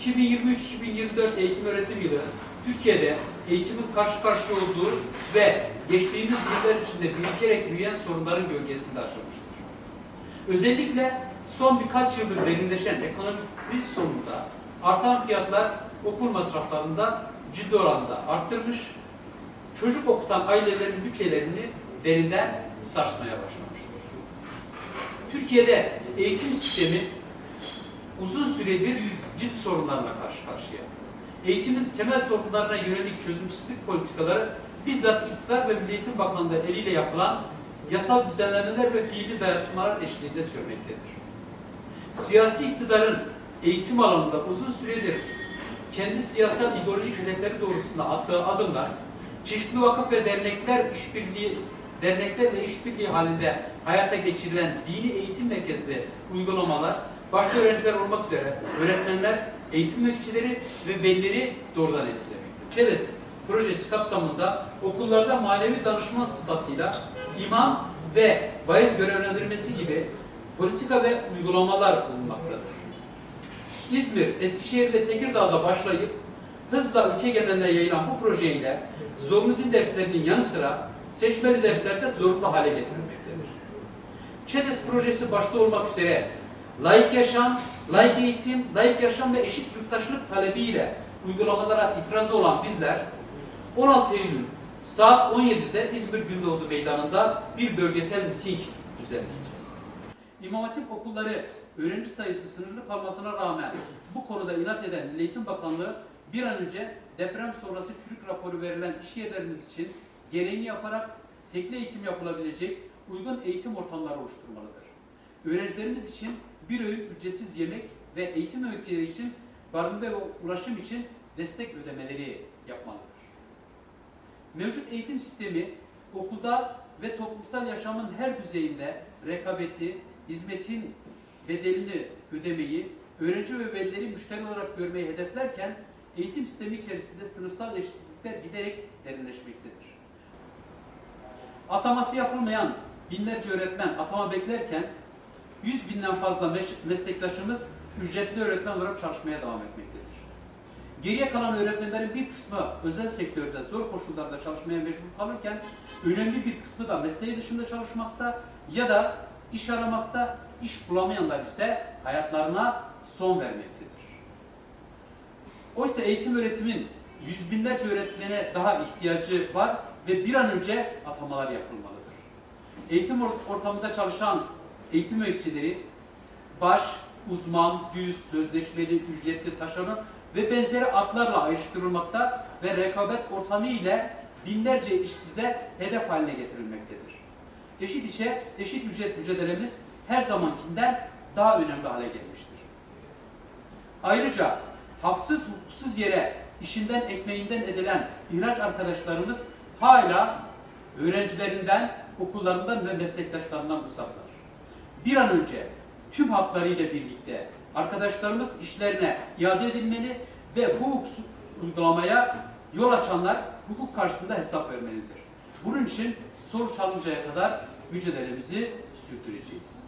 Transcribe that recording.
2023-2024 eğitim öğretim yılı Türkiye'de eğitimin karşı karşıya olduğu ve geçtiğimiz yıllar içinde birikerek büyüyen sorunların gölgesinde açılmıştır. Özellikle son birkaç yıldır derinleşen ekonomik kriz sonunda artan fiyatlar okul masraflarında ciddi oranda arttırmış, çocuk okutan ailelerin bütçelerini derinden sarsmaya başlamıştır. Türkiye'de eğitim sistemi uzun süredir ciddi sorunlarla karşı karşıya. Eğitimin temel sorunlarına yönelik çözümsüzlük politikaları bizzat İktidar ve Milli Eğitim Bakanlığı eliyle yapılan yasal düzenlemeler ve fiili dayatmalar eşliğinde sürmektedir. Siyasi iktidarın eğitim alanında uzun süredir kendi siyasal ideolojik hedefleri doğrultusunda attığı adımlar, çeşitli vakıf ve dernekler işbirliği derneklerle işbirliği halinde hayata geçirilen dini eğitim merkezinde uygulamalar, başta öğrenciler olmak üzere öğretmenler, eğitim yöneticileri ve velileri doğrudan etkilemektedir. ÇEDES projesi kapsamında okullarda manevi danışman sıfatıyla imam ve vaiz görevlendirmesi gibi politika ve uygulamalar bulunmaktadır. İzmir, Eskişehir ve Tekirdağ'da başlayıp hızla ülke geneline yayılan bu projeyle zorunlu din derslerinin yanı sıra seçmeli derslerde zorunlu hale getirilmektedir. ÇEDES projesi başta olmak üzere layık yaşam, layık eğitim, layık yaşam ve eşit yurttaşlık talebiyle uygulamalara itirazı olan bizler 16 Eylül saat 17'de İzmir Gündoğdu Meydanı'nda bir bölgesel miting düzenleyeceğiz. İmam Hatip okulları öğrenci sayısı sınırlı kalmasına rağmen bu konuda inat eden Eğitim Bakanlığı bir an önce deprem sonrası çocuk raporu verilen iş yerlerimiz için gereğini yaparak tekne eğitim yapılabilecek uygun eğitim ortamları oluşturmalıdır. Öğrencilerimiz için bir öğün ücretsiz yemek ve eğitim öğreticileri için barınma ve ulaşım için destek ödemeleri yapmalıdır. Mevcut eğitim sistemi okulda ve toplumsal yaşamın her düzeyinde rekabeti, hizmetin bedelini ödemeyi, öğrenci ve velileri müşteri olarak görmeyi hedeflerken eğitim sistemi içerisinde sınıfsal eşitsizlikler giderek derinleşmektedir. Ataması yapılmayan binlerce öğretmen atama beklerken 100 binden fazla meslektaşımız ücretli öğretmen olarak çalışmaya devam etmektedir. Geriye kalan öğretmenlerin bir kısmı özel sektörde zor koşullarda çalışmaya mecbur kalırken önemli bir kısmı da mesleği dışında çalışmakta ya da iş aramakta, iş bulamayanlar ise hayatlarına son vermektedir. Oysa eğitim öğretimin yüz binlerce öğretmene daha ihtiyacı var ve bir an önce atamalar yapılmalıdır. Eğitim or- ortamında çalışan eğitim öğreticileri baş, uzman, düz, sözleşmeli, ücretli, taşeron ve benzeri adlarla ayrıştırılmakta ve rekabet ortamı ile binlerce işsize hedef haline getirilmektedir. Eşit işe, eşit ücret mücadelemiz her zamankinden daha önemli hale gelmiştir. Ayrıca haksız hukuksuz yere işinden ekmeğinden edilen ihraç arkadaşlarımız hala öğrencilerinden, okullarından ve meslektaşlarından uzaklar. Bir an önce tüm haklarıyla birlikte arkadaşlarımız işlerine iade edilmeli ve bu uygulamaya yol açanlar hukuk karşısında hesap vermelidir. Bunun için soru çalıncaya kadar mücadelemizi sürdüreceğiz.